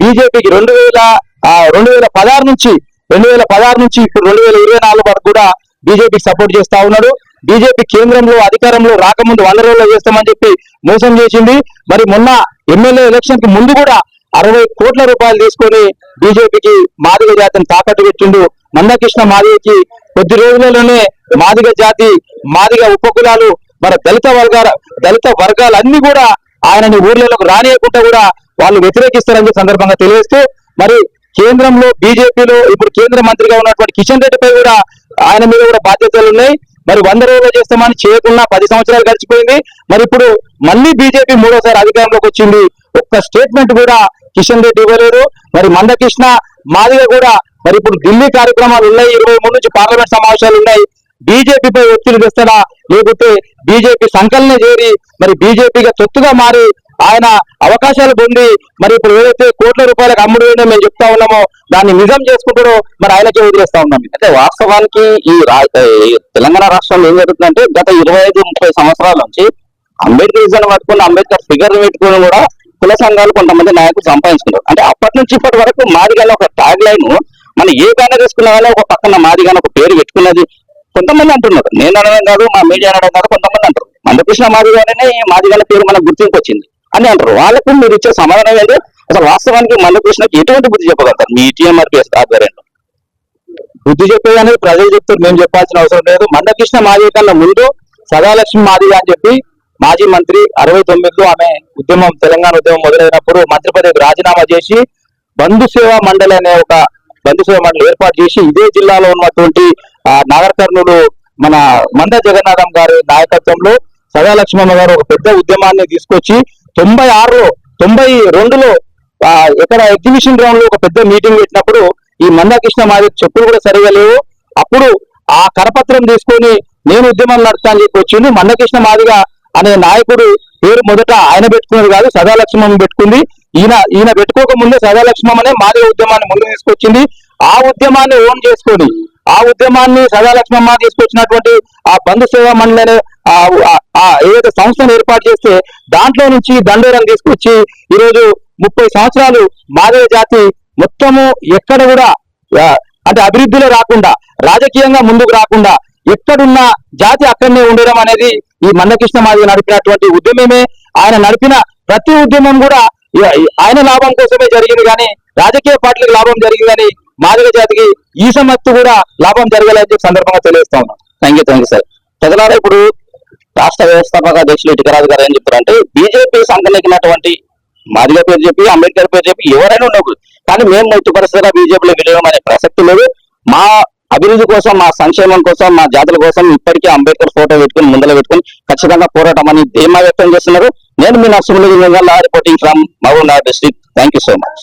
బీజేపీకి రెండు వేల రెండు వేల పదహారు నుంచి రెండు వేల పదహారు నుంచి ఇప్పుడు రెండు వేల ఇరవై నాలుగు వరకు కూడా బీజేపీకి సపోర్ట్ చేస్తా ఉన్నాడు. బీజేపీ కేంద్రంలో అధికారంలో రాకముందు వంద రోజుల్లో చేస్తామని చెప్పి మోసం చేసింది. మరి మొన్న ఎమ్మెల్యే ఎలక్షన్కి ముందు కూడా అరవై కోట్ల రూపాయలు తీసుకొని బీజేపీకి మాదిగ జాతిని తాకట్టు పెట్టిండు మందకృష్ణ మాదిగకి. కొద్ది రోజులలోనే మాదిగ జాతి మాదిగ ఉపకులాలు మన దళిత వర్గాల దళిత వర్గాలన్నీ కూడా ఆయనని ఊర్లలోకి రానియకుండా కూడా వాళ్ళు వ్యతిరేకిస్తారని సందర్భంగా తెలియజేస్తూ మరి కేంద్రంలో బీజేపీలో ఇప్పుడు కేంద్ర మంత్రిగా ఉన్నటువంటి కిషన్ రెడ్డిపై కూడా ఆయన మీద కూడా బాధ్యతలు ఉన్నాయి. మరి వంద రోజులు చేస్తామని చేయకుండా పది సంవత్సరాలు గడిచిపోయింది. మరి ఇప్పుడు మళ్ళీ బీజేపీ మూడోసారి అధికారంలోకి వచ్చింది. ఒక్క స్టేట్మెంట్ కూడా కిషన్ రెడ్డి ఇవ్వలేదు. మరి మందకృష్ణ మాదిగ కూడా మరి ఇప్పుడు ఢిల్లీ కార్యక్రమాలు ఉన్నాయి. ఇరవై మూడు నుంచి పార్లమెంట్ సమావేశాలు ఉన్నాయి. బీజేపీపై ఒత్తిడి తెస్తాడా లేకపోతే బీజేపీ సంకలన చేరి మరి బీజేపీగా తొత్తుగా మారి ఆయన అవకాశాలు పొంది మరి ఇప్పుడు ఏదైతే కోట్ల రూపాయలకు అమ్ముడు వేయడం మేము చెప్తా ఉన్నామో దాన్ని నిజం చేసుకుంటారో మరి ఆయనకే వదిలేస్తా ఉన్నాం. అంటే వాస్తవానికి ఈ రా- తెలంగాణ రాష్ట్రంలో ఏం జరుగుతుందంటే గత ఇరవై ఐదు ముప్పై సంవత్సరాల నుంచి అంబేద్కర్ పట్టుకుని అంబేద్కర్ ఫిగర్ పెట్టుకుని కూడా కుల సంఘాలు కొంతమంది నాయకులు సంపాదించుకున్నారు. అంటే అప్పటి నుంచి ఇప్పటి వరకు మాదిగానే ఒక ట్యాగ్ లైన్ మనం ఏ బ్యానర్ వేసుకున్న ఒక పక్కన మాదిగానే ఒక పేరు పెట్టుకున్నది. కొంతమంది అంటున్నారు. నేను అనడం కాదు మా మీడియా అనడం కాదు కొంతమంది అంటారు మందకృష్ణ మాదిగానే మాదిగానే పేరు మనకు గుర్తింపు వచ్చింది అని అంటారు. వాళ్ళకు మీరు ఇచ్చే సమాధానం ఏంటి? అసలు వాస్తవానికి మందకృష్ణకి ఎటువంటి బుద్ధి చెప్పగలుగుతారు? మీ టీఎంఆర్పీఎస్ ఆధ్వర్యంలో. బుద్ధి చెప్పేది అనేది ప్రజలు చెప్తారు మేము చెప్పాల్సిన అవసరం లేదు. మందకృష్ణ మాదిగ కన్నా ముందు సదాలక్ష్మి మాదిగ అని చెప్పి మాజీ మంత్రి అరవై తొమ్మిదిలో ఆమె ఉద్యమం తెలంగాణ ఉద్యమం మొదలైనప్పుడు మంత్రి పదవికి రాజీనామా చేసి బంధు సేవా మండలి అనే ఒక బంధు సేవా మండలి ఏర్పాటు చేసి ఇదే జిల్లాలో ఉన్నటువంటి నాగర్ కర్నూలు మన మంద జగన్నాథం గారి నాయకత్వంలో సదాలక్ష్మమ్మ గారు ఒక పెద్ద ఉద్యమాన్ని తీసుకొచ్చి తొంభై ఆరులో తొంభై రెండులో ఆ, ఇక్కడ ఎగ్జిబిషన్ గ్రౌండ్లో ఒక పెద్ద మీటింగ్ పెట్టినప్పుడు ఈ మందాకృష్ణ మాది చెప్పులు కూడా సరిగా లేవు. అప్పుడు ఆ కరపత్రం తీసుకొని నేను ఉద్యమం నడుస్తాను చెప్పి వచ్చింది. మందకృష్ణ మాదిగా అనే నాయకుడు పేరు మొదట ఆయన పెట్టుకున్నది కాదు సదాలక్ష్మమ్మ పెట్టుకుంది. ఈయన ఈయన పెట్టుకోక ముందే సదాలక్ష్మమ్మ అనే మాదిగ ఉద్యమాన్ని ముందు తీసుకొచ్చింది. ఆ ఉద్యమాన్ని ఓన్ చేసుకొని ఆ ఉద్యమాన్ని సదాలక్ష్మమ్మ తీసుకొచ్చినటువంటి ఆ బంధు సేవా మండలి ఏదైతే సంస్థను ఏర్పాటు చేస్తే దాంట్లో నుంచి దండోరం తీసుకొచ్చి ఈరోజు ముప్పై సంవత్సరాలు మాదిగ జాతి మొత్తము ఎక్కడ కూడా అంటే అభివృద్ధిలో రాకుండా రాజకీయంగా ముందుకు రాకుండా ఎక్కడున్న జాతి అక్కడనే ఉండడం అనేది ఈ మందకృష్ణ మాదిగ నడిపినటువంటి ఉద్యమమే. ఆయన నడిపిన ప్రతి ఉద్యమం కూడా ఆయన లాభం కోసమే జరిగింది కానీ రాజకీయ పార్టీలకు లాభం జరిగిందని మాదిగ జాతికి ఈ సమస్య కూడా లాభం జరగలేదని సందర్భంగా తెలియజేస్తా ఉన్నాం. Thank you thank you sir ప్రజలారా ఇప్పుడు రాష్ట్ర వ్యవస్థాపక అధ్యక్షులు ఇటుకరాజు గారు ఏం చెప్తారంటే బీజేపీ సంకనెక్కినటువంటి మాదిగ పేరు చెప్పి అంబేద్కర్ పేరు చెప్పి ఎవరైనా ఉండకూడదు. కానీ మేము ఎట్టి పరిస్థితిగా బీజేపీలో విలీనం అనే ప్రసక్తి లేదు. మా అభివృద్ధి కోసం మా సంక్షేమం కోసం మా జాతుల కోసం ఇప్పటికీ అంబేద్కర్ ఫోటో పెట్టుకుని ముందర పెట్టుకుని ఖచ్చితంగా పోరాటం అని ధీమా వ్యక్తం చేస్తున్నారు. నేను మీ Narsimhulu reporting from Mahabubnagar district. Thank you so much